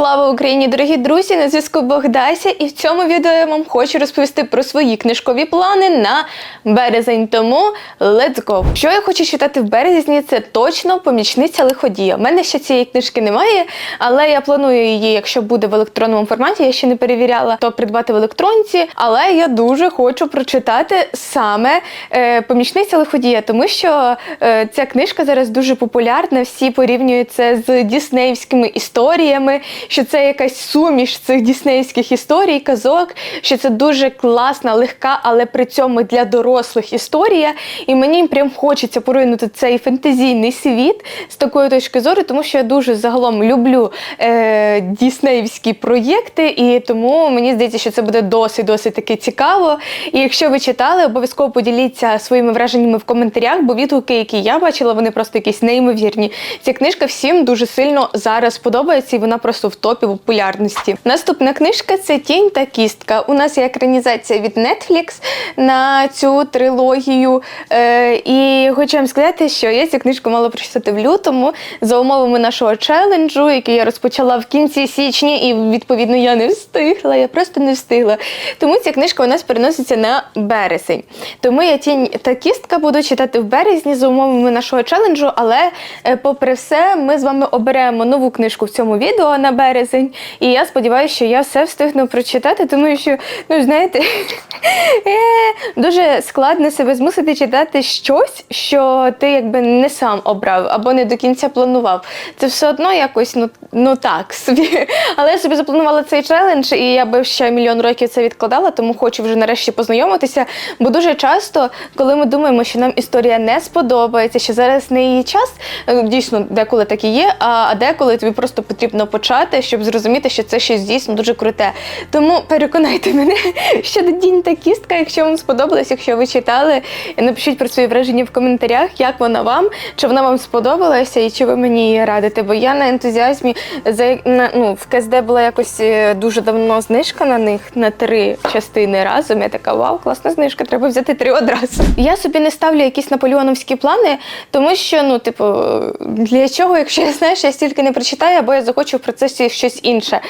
Слава Україні, дорогі друзі! На зв'язку Богдася, і в цьому відео я вам хочу розповісти про свої книжкові плани на березень. Тому let's go! Що я хочу читати в березні, це точно помічниця лиходія. У мене ще цієї книжки немає, але я планую її, якщо буде в електронному форматі, я ще не перевіряла, то придбати в електронці. Але я дуже хочу прочитати саме е, помічниця лиходія, тому що е, ця книжка зараз дуже популярна. Всі порівнюють це з діснеївськими історіями, що це якась суміш цих діснеївських історій, казок, що це дуже класна, легка, але при цьому для дорослих історія. І мені прям хочеться поринути цей фентезійний світ з такої точки зору, тому що я дуже загалом люблю е, діснеївські проєкти, і тому мені здається, що це буде досить досить таки цікаво. І якщо ви читали, обов'язково поділіться своїми враженнями в коментарях, бо відгуки, які я бачила, вони просто якісь неймовірні. Ця книжка всім дуже сильно зараз подобається, і вона просто в топі популярності. Наступна книжка це Тінь та кістка. У нас є екранізація від Netflix на цю трилогію. Е, і хочу вам сказати, що я цю книжку мала прочитати в лютому за умовами нашого челенджу, який я розпочала в кінці січня, і відповідно я не встигла. Я просто не встигла. Тому ця книжка у нас переноситься на березень. Тому я тінь та кістка буду читати в березні за умовами нашого челенджу, але е, попри все, ми з вами оберемо нову книжку в цьому відео на березень. І я сподіваюся, що я все встигну прочитати, тому що, ну знаєте, е, дуже складно себе змусити читати щось, що ти якби не сам обрав або не до кінця планував. Це все одно якось ну, ну так собі. Але я собі запланувала цей челендж, і я би ще мільйон років це відкладала, тому хочу вже нарешті познайомитися. Бо дуже часто, коли ми думаємо, що нам історія не сподобається, що зараз не її час, е, дійсно деколи так і є, а деколи тобі просто потрібно почати, щоб зрозуміти, що це щось дійсно дуже круте. Тому переконайте мене щодо дінь та кістка, якщо вам сподобалось, якщо ви читали, напишіть про свої враження в коментарях, як вона вам, чи вона вам сподобалася і чи ви мені її радите. Бо я на ентузіазмі за ну, в КСД була якось е, дуже давно знижка на них на три частини разом. Я така вау, класна знижка, треба взяти три одразу. Я собі не ставлю якісь наполеоновські плани, тому що, ну, типу, для чого, якщо я знаю, що я стільки не прочитаю, або я захочу в процесі щось інше.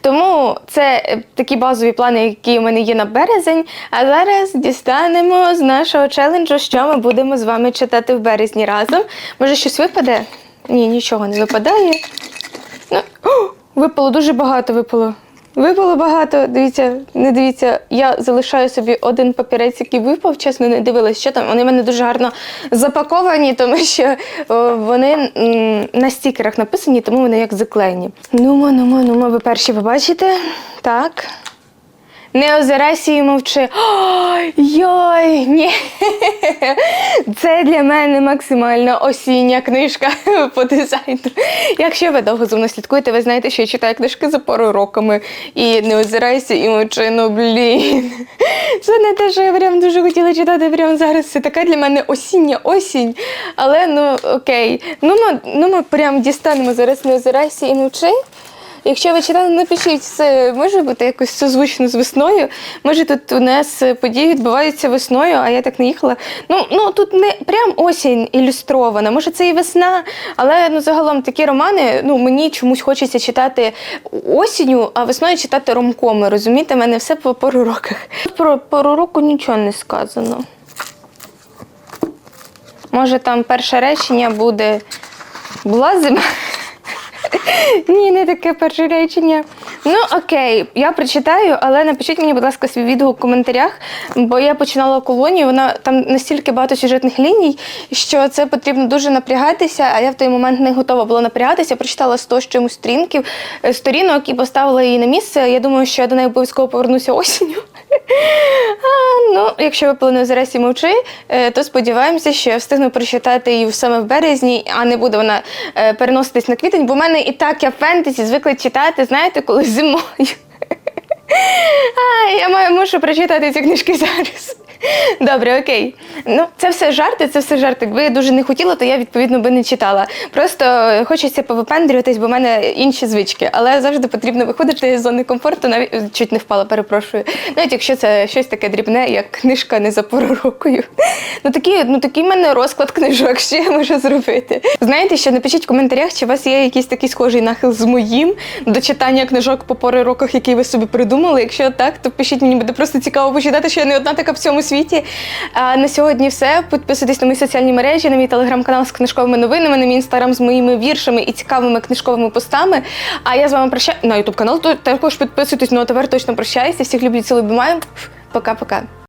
Тому це е, такі базові плани, які у мене є на березень. А зараз дістанемо з нашого челенджу, що ми будемо з вами читати в березні разом. Може, щось випаде? Ні, нічого не випадає. Ну, випало дуже багато випало. Випало багато. Дивіться, не дивіться. Я залишаю собі один папірець, який випав, чесно, не дивилась, що там. Вони в мене дуже гарно запаковані, тому що о, вони м, на стікерах написані, тому вони як заклеєні. Нумо, нумо, нумо, ви перші побачите. Так. Не озирайся і мовчи. Ой, йой, ні. Це для мене максимально осіння книжка по дизайну. Якщо ви довго за слідкуєте, ви знаєте, що я читаю книжки за пару роками. І не озирайся і мовчи, ну блін. Це не те, що я прям дуже хотіла читати прямо зараз. Це така для мене осіння осінь. Але ну окей. Ну ми, ну ми прям дістанемо зараз не озирайся і мовчи. Якщо ви читали, напишіть, це може бути якось созвучно з весною. Може, тут у нас події відбуваються весною, а я так не їхала. Ну, ну тут не прям осінь ілюстрована. Може, це і весна, але ну загалом такі романи. Ну мені чомусь хочеться читати осінню, а весною читати ромкоми. Розумієте, в мене все по пору роках. Про пору року нічого не сказано. Може, там перше речення буде була зима. Ні, не таке перше речення. Ну окей, я прочитаю, але напишіть мені, будь ласка, свій відгук в коментарях, бо я починала колонію, вона там настільки багато сюжетних ліній, що це потрібно дуже напрягатися, а я в той момент не готова була напрягатися. Прочитала 100 з чимось сторінків, е, сторінок і поставила її на місце. Я думаю, що я до неї обов'язково повернуся осінню. А, ну, якщо ви плануєте зараз і мовчи, е, то сподіваємося, що я встигну прочитати її саме в березні, а не буде вона е, переноситись на квітень, бо в мене і так я фентезі звикла читати, знаєте, коли зимою. А, я маю, мушу прочитати ці книжки зараз. Добре, окей. Ну, це все жарти, це все жарти. Якби я дуже не хотіла, то я відповідно би не читала. Просто хочеться повипендрюватись, бо в мене інші звички. Але завжди потрібно виходити з зони комфорту, навіть чуть не впала, перепрошую. Навіть якщо це щось таке дрібне, як книжка не за пору рокою. Ну такий, ну такий в мене розклад книжок, що я можу зробити. Знаєте, що напишіть в коментарях, чи у вас є якийсь такий схожий нахил з моїм до читання книжок по пори роках, який ви собі придумали. Якщо так, то пишіть мені буде просто цікаво почитати, що я не одна така в цьому світі. А на сьогодні все. Підписуйтесь на мої соціальні мережі, на мій телеграм-канал з книжковими новинами, на мій інстаграм з моїми віршами і цікавими книжковими постами. А я з вами прощаю на ютуб канал. то Також підписуйтесь. Ну а тепер точно прощаюся. Всіх люблю, цілу обіймаю. Пока-пока.